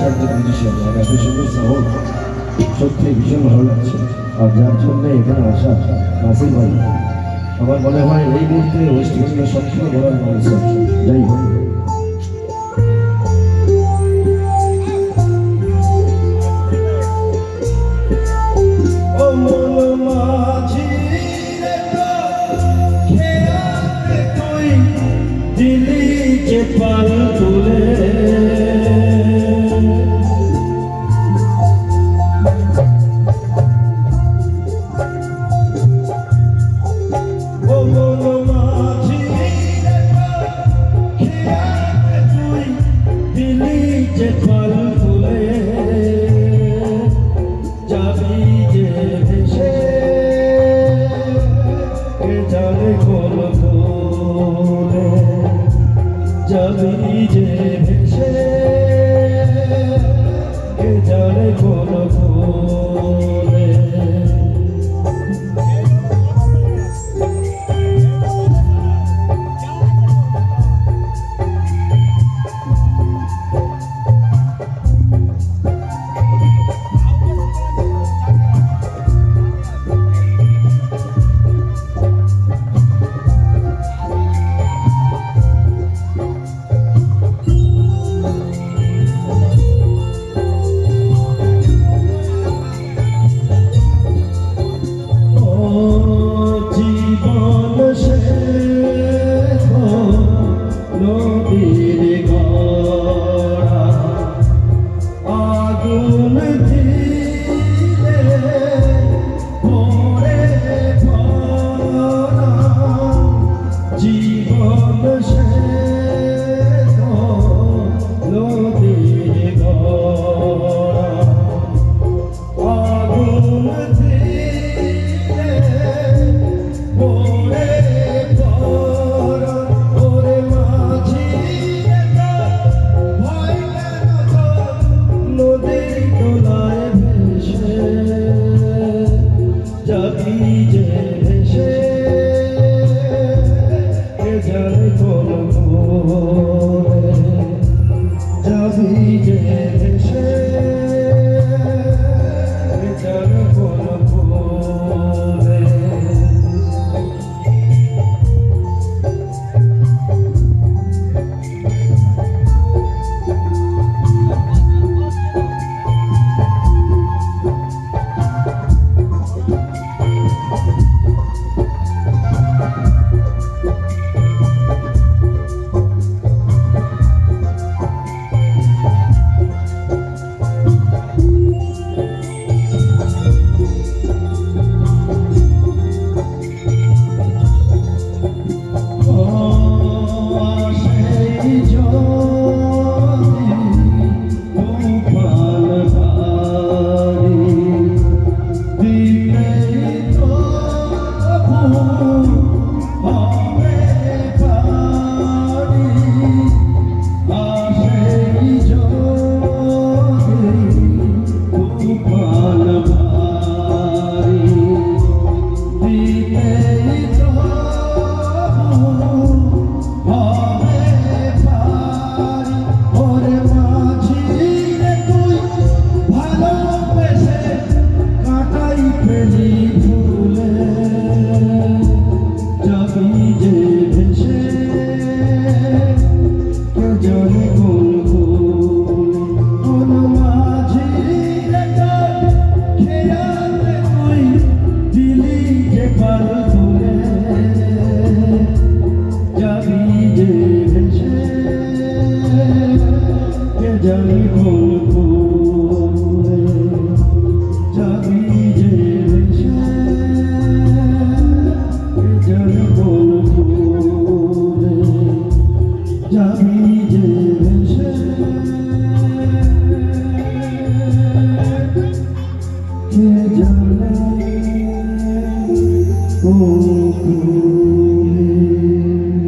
আচার্য বিদুষণ আর এত সুন্দর শহর সত্যি ভীষণ ভালো লাগছে। আর যার জন্য এখানে আসা নাসির ভাই। আমার মনে হয় এই মুহূর্তে ওয়েস্ট বেঙ্গলের সবচেয়ে বড় মানুষ। যাই হোক। যাবি যে ভেসে কে জানে কোন কোন DJ. Senhor.